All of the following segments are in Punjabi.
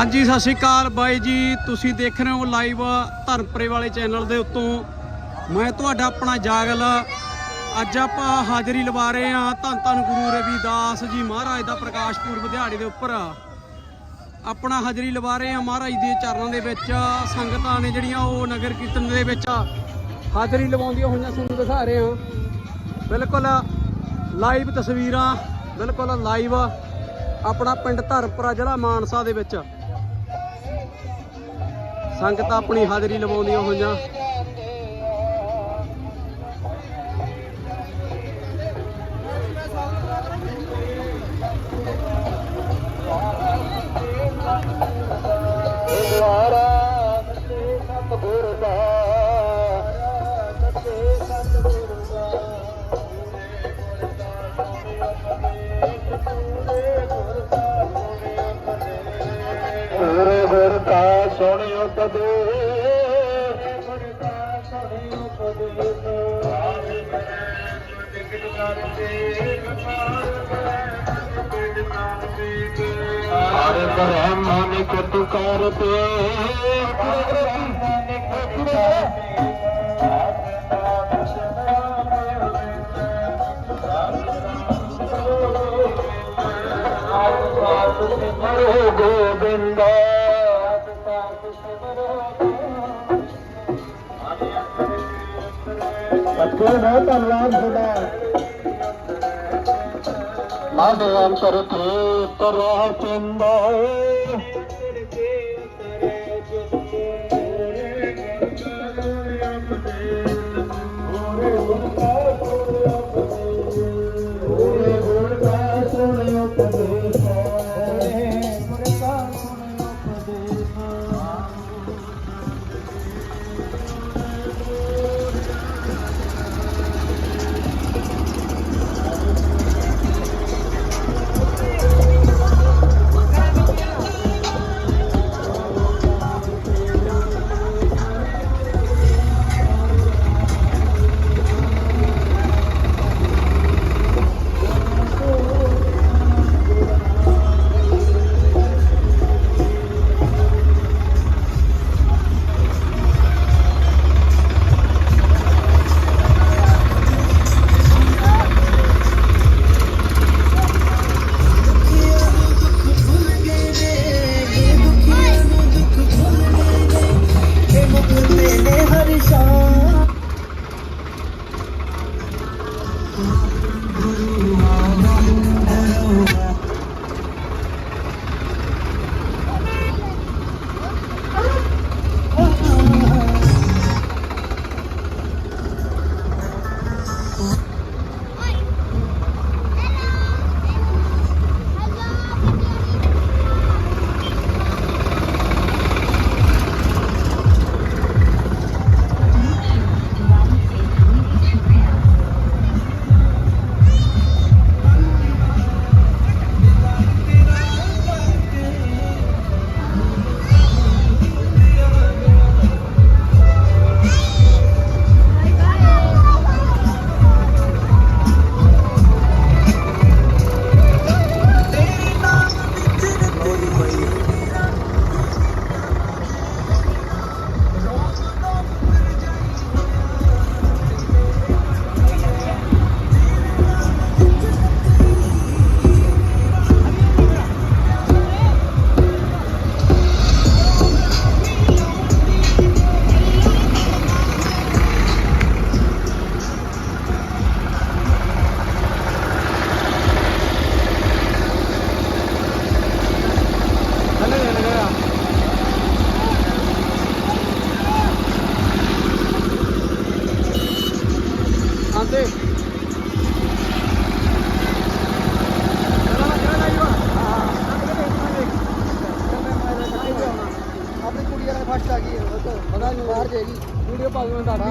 ਹਾਂਜੀ, ਸਤਿ ਸ਼੍ਰੀ ਅਕਾਲ ਬਾਈ ਜੀ। ਤੁਸੀਂ ਦੇਖ ਰਹੇ ਹੋ ਲਾਈਵ ਧਰਮਪੁਰੇ ਵਾਲੇ ਚੈਨਲ ਦੇ ਉੱਤੋਂ। ਮੈਂ ਤੁਹਾਡਾ ਆਪਣਾ ਜਾਗਲ। ਅੱਜ ਆਪਾਂ ਹਾਜ਼ਰੀ ਲਵਾ ਰਹੇ ਹਾਂ ਧੰਨ ਧੰਨ ਗੁਰੂ ਰਵਿਦਾਸ ਜੀ ਮਹਾਰਾਜ ਦਾ ਪ੍ਰਕਾਸ਼ ਪੁਰਬ ਦਿਹਾੜੇ ਦੇ ਉੱਪਰ। ਆਪਣਾ ਹਾਜ਼ਰੀ ਲਵਾ ਰਹੇ ਹਾਂ ਮਹਾਰਾਜ ਦੇ ਚਰਨਾਂ ਦੇ ਵਿੱਚ। ਸੰਗਤਾਂ ਨੇ ਜਿਹੜੀਆਂ ਉਹ ਨਗਰ ਕੀਰਤਨ ਦੇ ਵਿੱਚ ਹਾਜ਼ਰੀ ਲਵਾਉਂਦੀਆਂ ਹੋਈਆਂ ਤੁਹਾਨੂੰ ਦਿਖਾ ਰਹੇ ਹਾਂ। ਬਿਲਕੁਲ ਲਾਈਵ ਤਸਵੀਰਾਂ, ਬਿਲਕੁਲ ਲਾਈਵ ਆਪਣਾ ਪਿੰਡ ਧਰਮਪੁਰਾ, ਜ਼ਿਲ੍ਹਾ ਮਾਨਸਾ ਦੇ ਵਿੱਚ। ਸੰਗਤਾਂ ਆਪਣੀ ਹਾਜ਼ਰੀ ਲਵਾਉਂਦੀਆਂ ਹੋਈਆਂ। ਕਾ ਸੁਣਿਓ ਕਦੇ। ਗੁਰ ਕਾ ਕਦੇ ਆਵੇ ਜਿਗਤ ਕਰਦੇ ਹਰ ਬ੍ਰਹਮਨ ਕਤ ਕਰਤੇ ਬ੍ਰਹਮਨ ਕਤ ਕਰਤੇ ਗੋਬਿੰਦਾ। ਬੱਚੇ ਬਹੁਤ ਧੰਨਵਾਦ ਤੁਹਾਡਾ। ਮਨ ਅੰਤਰ ਤੇ ਤਰਹ ਪਿੰਦਾ ਆਂਦੇ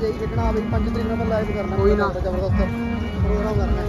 ਜਾਈ ਲੱਗਣਾ ਆ ਵੀ 5 ਤਰੀਕ ਨੂੰ ਮੈਂ ਲਾਈਵ ਕਰਨਾ ਕੋਈ ਨਾ ਜ਼ਬਰਦਸਤ ਪ੍ਰੋਗਰਾਮ ਕਰਨਾ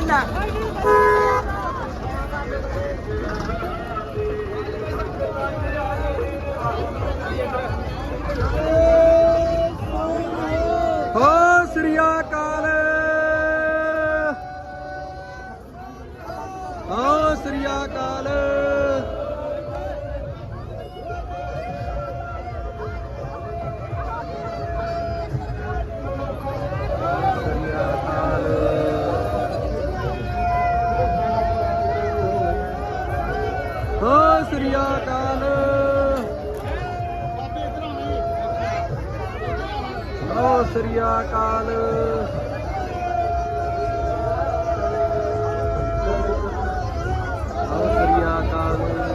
ਨਾ ਹੋ ਹੋ ਸ੍ਰੀ ਅਕਾਲ। ਹੋ ਸ੍ਰੀ ਅਕਾਲ।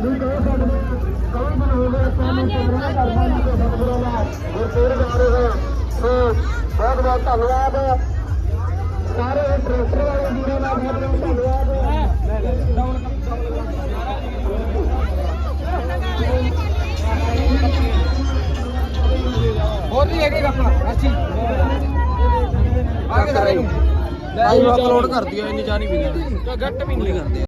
ਨਹੀਂ ਕਹਿ ਸਕਦੇ। ਕਈ ਦਿਨ ਹੋ ਗਏ ਤੁਹਾਨੂੰ ਸੇਵਾ ਕਰਦਾ ਨਹੀਂ ਤੇ ਸਤਿਗੁਰਾਂ ਦਾ ਗੁਰਪੁਰ ਜਾ ਰਹੇ ਹੋ ਸੋ ਬਹੁਤ ਬਹੁਤ ਧੰਨਵਾਦ। ਸਾਰੇ ਟਰੈਕਟਰ ਵਾਲੇ ਵੀਰਾਂ ਦਾ ਬਹੁਤ ਬਹੁਤ ਧੰਨਵਾਦ। ਹੋਰ ਵੀ ਹੈਗੇ ਆਪਣਾ ਅੱਛੀ। ਆ ਕੇ ਸਾਰੇ। ਲਾਈਵ ਅਪਲੋਡ ਕਰ ਦਿਓ ਇੰਨੀ ਚਾਹ ਨਹੀਂ ਪੀਣੀ ਗੱਟ ਵੀ ਨਹੀਂ। ਕਰਦੇ